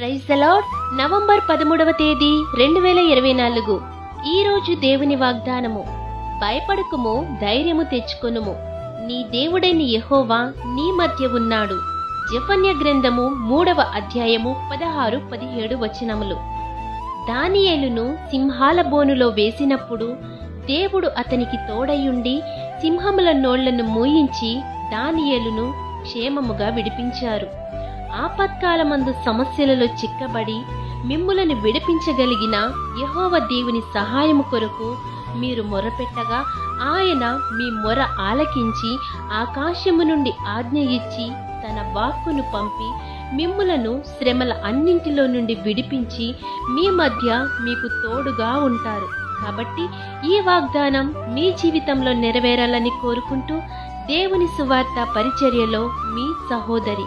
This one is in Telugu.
ప్రైజ్ ద నవంబర్ పదమూడవ తేదీ రెండు వేల ఇరవై నాలుగు. ఈ రోజు దేవుని వాగ్దానము. భయపడకుము ధైర్యము తెచ్చుకొనుము. నీ దేవుడైన యహోవా నీ మధ్య ఉన్నాడు. జఫన్య గ్రంథము మూడవ అధ్యాయము పదహారు పదిహేడు వచనములు. దానియేలును సింహాల బోనులో వేసినప్పుడు దేవుడు అతనికి తోడయుండి సింహముల నోళ్ళను మూయించి దానియేలును క్షేమముగా విడిపించారు. ఆపత్కాలమందు సమస్యలలో చిక్కబడి మిమ్ములను విడిపించగలిగిన యహోవ దేవుని సహాయము కొరకు మీరు మొరపెట్టగా ఆయన మీ మొర ఆలకించి ఆకాశము నుండి ఆజ్ఞ ఇచ్చి తన వాక్కును పంపి మిమ్ములను శ్రమల అన్నింటిలో నుండి విడిపించి మీ మధ్య మీకు తోడుగా ఉంటారు. కాబట్టి ఈ వాగ్దానం మీ జీవితంలో నెరవేరాలని కోరుకుంటూ దేవుని సువార్త పరిచర్యలో మీ సహోదరి